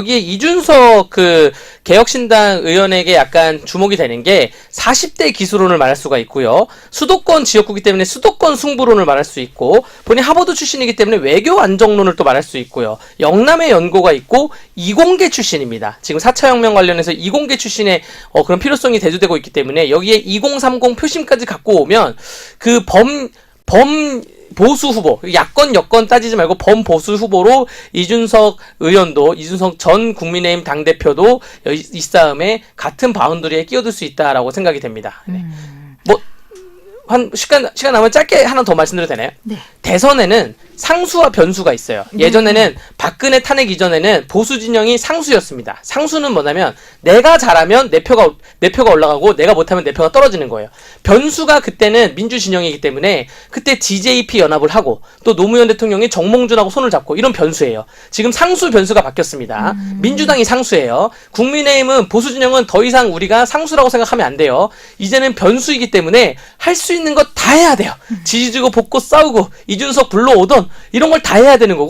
여기에 이준석 그 개혁신당 의원에게 약간 주목이 되는 게 40대 기수론을 말할 수가 있고요. 수도권 지역구기 때문에 수도권 승부론을 말할 수 있고 본인 하버드 출신이기 때문에 외교 안정론을 또 말할 수 있고요. 영남의 연고가 있고 이공계 출신입니다. 지금 4차 혁명 관련해서 이공계 출신의 어, 그런 필요성이 대두되고 있기 때문에 여기에 2030 표심까지 갖고 오면 그 범 범 보수 후보 야권 여권 따지지 말고 범보수 후보로 이준석 의원도 이준석 전 국민의힘 당 대표도 이, 이 싸움에 같은 바운더리에 끼어들 수 있다라고 생각이 됩니다. 네. 뭐한 시간 시간 남으면 짧게 하나 더 말씀드려도 되나요? 네. 대선에는 상수와 변수가 있어요. 예전에는 박근혜 탄핵 이전에는 보수 진영이 상수였습니다. 상수는 뭐냐면 내가 잘하면 내 표가 내 표가 올라가고 내가 못하면 내 표가 떨어지는 거예요. 변수가 그때는 민주 진영이기 때문에 그때 DJP 연합을 하고 또 노무현 대통령이 정몽준하고 손을 잡고 이런 변수예요. 지금 상수 변수가 바뀌었습니다. 민주당이 상수예요. 국민의힘은 보수 진영은 더 이상 우리가 상수라고 생각하면 안 돼요. 이제는 변수이기 때문에 할 수 있는 것 다 해야 돼요. 지지주고 복고 싸우고 이준석 불러오던 이런 걸 다 해야 되는 거고